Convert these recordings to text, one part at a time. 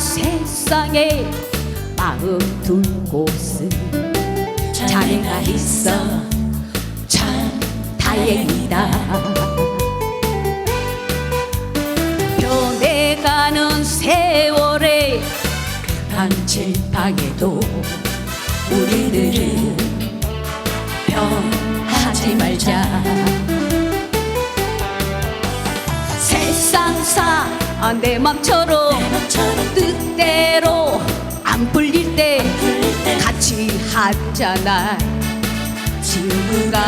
세상에 마음 둘 곳은 자네가 있어. 참 다행이다. 변해가는 세월에 방칠방에도 우리들은 변하지 말자 아, 내 맘처럼 뜻대로 안 풀릴 때 같이 하잖아. 친구가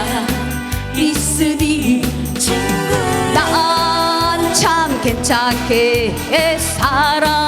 있으니 난 참 괜찮게 살아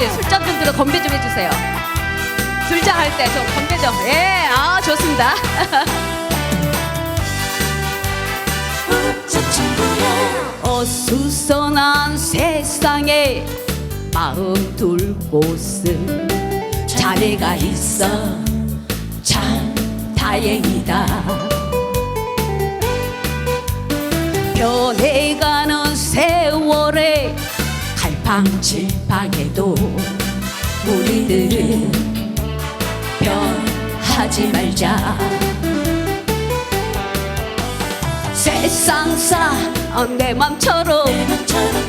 이제 술잔 좀 들어 건배 좀 해주세요. 술잔 할 때 좀 건배 좀 예 아 좋습니다. 어수선한 세상에 마음 둘 곳은 자네가 있어. 참 다행이다. 변해 갈팡질팡해도 우리들은 변하지 말자. 세상사 어, 내 맘처럼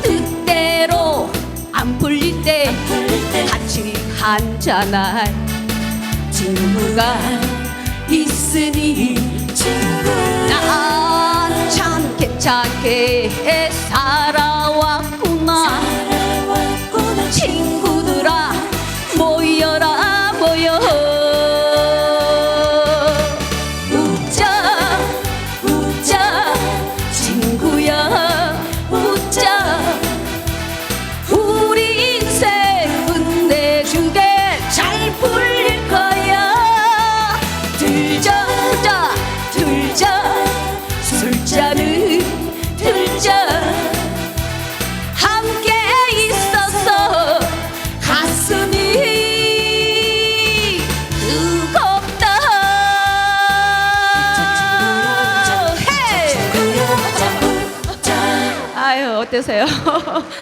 뜻대로 안 풀릴 때 같이 한잔할 친구가 있으니 난 참 괜찮게 살아 어떠세요?